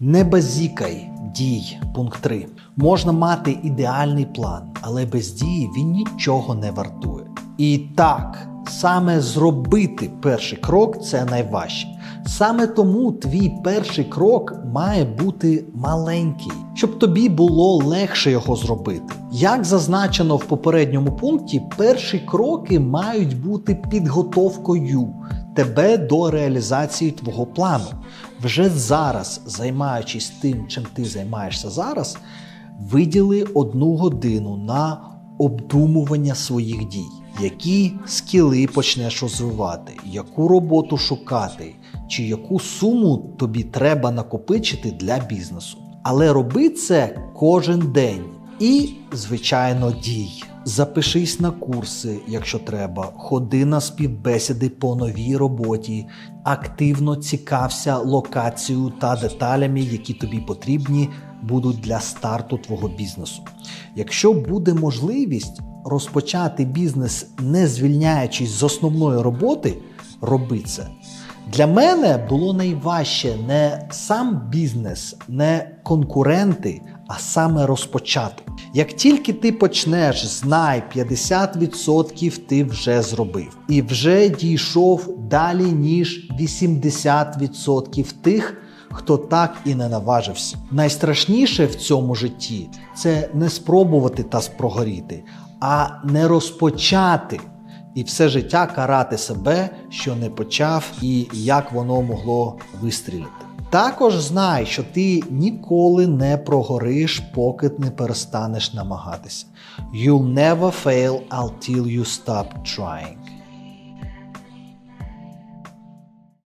Не базікай дій. Пункт 3. Можна мати ідеальний план, але без дії він нічого не вартує. І так, саме зробити перший крок це найважче. Саме тому твій перший крок має бути маленький, щоб тобі було легше його зробити. Як зазначено в попередньому пункті, перші кроки мають бути підготовкою тебе до реалізації твого плану. Вже зараз, займаючись тим, чим ти займаєшся зараз, виділи одну годину на обдумування своїх дій. Які скіли почнеш розвивати, яку роботу шукати, чи яку суму тобі треба накопичити для бізнесу. Але роби це кожен день і, звичайно, дій. Запишись на курси, якщо треба, ходи на співбесіди по новій роботі, активно цікався локацією та деталями, які тобі потрібні будуть для старту твого бізнесу. Якщо буде можливість розпочати бізнес, не звільняючись з основної роботи, роби це. Для мене було найважче не сам бізнес, не конкуренти, а саме розпочати. Як тільки ти почнеш, знай 50% ти вже зробив і вже дійшов далі, ніж 80% тих, хто так і не наважився. Найстрашніше в цьому житті це не спробувати та прогоріти, а не розпочати і все життя карати себе, що не почав, і як воно могло вистрілити. Також знай, що ти ніколи не прогориш, поки не перестанеш намагатися. You'll never fail until you stop trying.